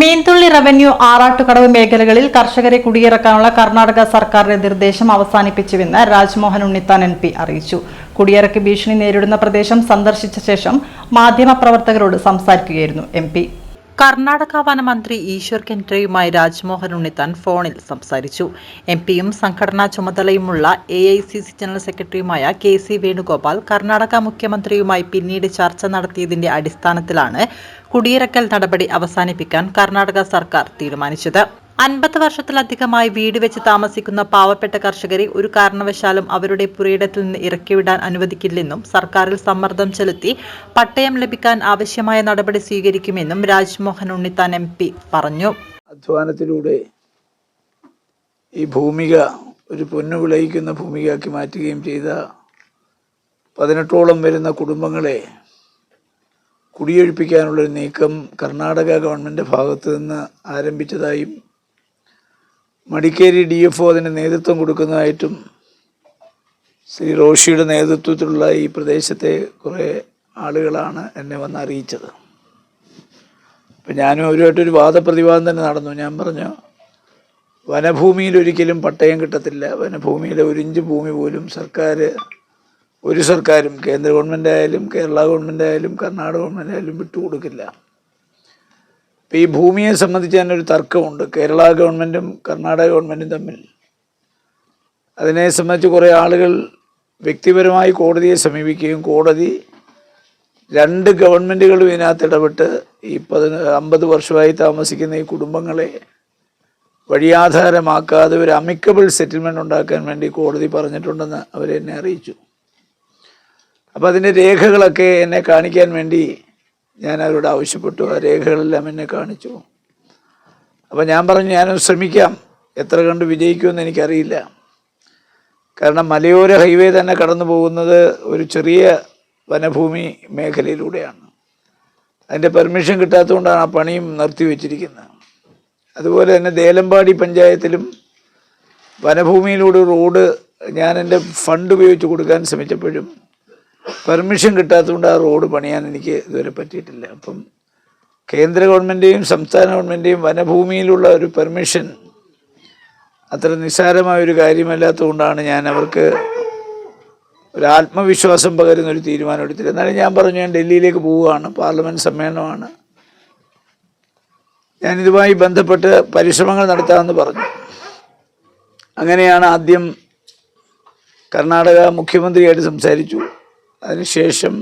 Meenthulli revenue Arattukadavu മേഖലകളിൽ കർഷകരെ കുടിയിറക്കാനുള്ള കർണാടക സർക്കാരിന്റെ നിർദ്ദേശം അവസാനിപ്പിച്ചുവെന്ന് രാജ്മോഹൻ ഉണ്ണിത്താൻ എം പി അറിയിച്ചു. കുടിയിറക്കി ഭീഷണി നേരിടുന്ന പ്രദേശം സന്ദർശിച്ച ശേഷം മാധ്യമപ്രവർത്തകരോട് സംസാരിക്കുകയായിരുന്നു എം കർണാടക വനമന്ത്രി ഈശ്വർ കെൻഡ്രയുമായി രാജ്മോഹൻ ഉണ്ണിത്താൻ ഫോണിൽ സംസാരിച്ചു. എം പിയും സംഘടനാ ചുമതലയുമുള്ള A I C C general സെക്രട്ടറിയുമായ കെ സി വേണുഗോപാൽ കർണാടക മുഖ്യമന്ത്രിയുമായി പിന്നീട് ചർച്ച നടത്തിയതിന്റെ അടിസ്ഥാനത്തിലാണ് കുടിയിറക്കൽ നടപടി അവസാനിപ്പിക്കാൻ കർണാടക സർക്കാർ തീരുമാനിച്ചത്. അൻപത് വർഷത്തിലധികമായി വീട് വെച്ച് താമസിക്കുന്ന പാവപ്പെട്ട കർഷകരെ ഒരു കാരണവശാലും അവരുടെ പുരയിടത്തിൽ നിന്ന് ഇറക്കിവിടാൻ അനുവദിക്കില്ലെന്നും സർക്കാരിൽ സമ്മർദ്ദം ചെലുത്തി പട്ടയം ലഭിക്കാൻ ആവശ്യമായ നടപടി സ്വീകരിക്കുമെന്നും രാജ്മോഹൻ ഉണ്ണിത്താൻ എം പി പറഞ്ഞു. അധ്വാനത്തിലൂടെ ഈ ഭൂമിക ഒരു പൊന്നു വിളയിക്കുന്ന ഭൂമികയാക്കി മാറ്റുകയും ചെയ്ത പതിനെട്ടോളം വരുന്ന കുടുംബങ്ങളെ കുടിയൊഴിപ്പിക്കാനുള്ളൊരു നീക്കം കർണാടക ഗവൺമെന്റ് ഭാഗത്തു നിന്ന് ആരംഭിച്ചതായും മടിക്കേരി ഡി എഫ് ഒ അതിന് നേതൃത്വം കൊടുക്കുന്നതായിട്ടും ശ്രീ റോഷിയുടെ നേതൃത്വത്തിലുള്ള ഈ പ്രദേശത്തെ കുറേ ആളുകളാണ് എന്നെ വന്ന് അറിയിച്ചത്. അപ്പം ഞാനും അവരുമായിട്ടൊരു വാദപ്രതിവാദം തന്നെ നടന്നു. ഞാൻ പറഞ്ഞു വനഭൂമിയിൽ ഒരിക്കലും പട്ടയം കിട്ടത്തില്ല. വനഭൂമിയിലെ ഒരു ഇഞ്ച് ഭൂമി പോലും സർക്കാർ ഒരു സർക്കാരും കേന്ദ്ര ഗവൺമെന്റ് ആയാലും കേരള ഗവൺമെന്റ് ആയാലും കർണാടക ഗവൺമെന്റ് ആയാലും വിട്ടുകൊടുക്കില്ല. ഇപ്പം ഈ ഭൂമിയെ സംബന്ധിച്ച് തന്നെ ഒരു തർക്കമുണ്ട്. കേരള ഗവൺമെന്റും കർണാടക ഗവൺമെന്റും തമ്മിൽ. അതിനെ സംബന്ധിച്ച് കുറേ ആളുകൾ വ്യക്തിപരമായി കോടതിയെ സമീപിക്കുകയും കോടതി രണ്ട് ഗവൺമെന്റുകളും ഇതിനകത്ത് ഇടപെട്ട് ഈ പതിന അമ്പത് വർഷമായി താമസിക്കുന്ന ഈ കുടുംബങ്ങളെ വഴിയാധാരമാക്കാതെ ഒരു അമിക്കബിൾ സെറ്റിൽമെന്റ് ഉണ്ടാക്കാൻ വേണ്ടി കോടതി പറഞ്ഞിട്ടുണ്ടെന്ന് അവരെന്നെ അറിയിച്ചു. അപ്പോൾ അതിന്റെ രേഖകളൊക്കെ എന്നെ കാണിക്കാൻ വേണ്ടി ഞാൻ അവരോട് ആവശ്യപ്പെട്ടു. ആ രേഖകളെല്ലാം എന്നെ കാണിച്ചു. അപ്പോൾ ഞാൻ പറഞ്ഞു ഞാനൊന്ന് ശ്രമിക്കാം. എത്ര കണ്ട് വിജയിക്കുമെന്ന് എനിക്കറിയില്ല. കാരണം മലയോര ഹൈവേ തന്നെ കടന്നു പോകുന്നത് ഒരു ചെറിയ വനഭൂമി മേഖലയിലൂടെയാണ്. അതിന്റെ പെർമിഷൻ കിട്ടാത്തതുകൊണ്ടാണ് ആ പണിയും നിർത്തിവെച്ചിരിക്കുന്നത് അതുപോലെ തന്നെ ദേലമ്പാടി പഞ്ചായത്തിലും വനഭൂമിയിലൂടെ റോഡ് ഞാൻ എന്റെ ഫണ്ട് ഉപയോഗിച്ച് കൊടുക്കാൻ ശ്രമിച്ചപ്പോഴും പെർമിഷൻ കിട്ടാത്തതുകൊണ്ട് ആ റോഡ് പണിയാൻ എനിക്ക് ഇതുവരെ പറ്റിയിട്ടില്ല. അപ്പം കേന്ദ്ര ഗവൺമെന്റെയും സംസ്ഥാന ഗവൺമെന്റെയും വനഭൂമിയിലുള്ള ഒരു പെർമിഷൻ അത്ര നിസ്സാരമായ ഒരു കാര്യമല്ലാത്തതുകൊണ്ടാണ് ഞാൻ അവർക്ക് ഒരു ആത്മവിശ്വാസം പകരുന്ന ഒരു തീരുമാനം എടുത്തില്ല. എന്നാലും ഞാൻ പറഞ്ഞു ഞാൻ ഡൽഹിയിലേക്ക് പോവുകയാണ്. പാർലമെന്റ് സമ്മേളനമാണ്. ഞാൻ ഇതുമായി ബന്ധപ്പെട്ട് പരിശ്രമങ്ങൾ നടത്താമെന്ന് പറഞ്ഞു. അങ്ങനെയാണ് ആദ്യം കർണാടക മുഖ്യമന്ത്രിയായിട്ട് സംസാരിച്ചു. അതിനുശേഷം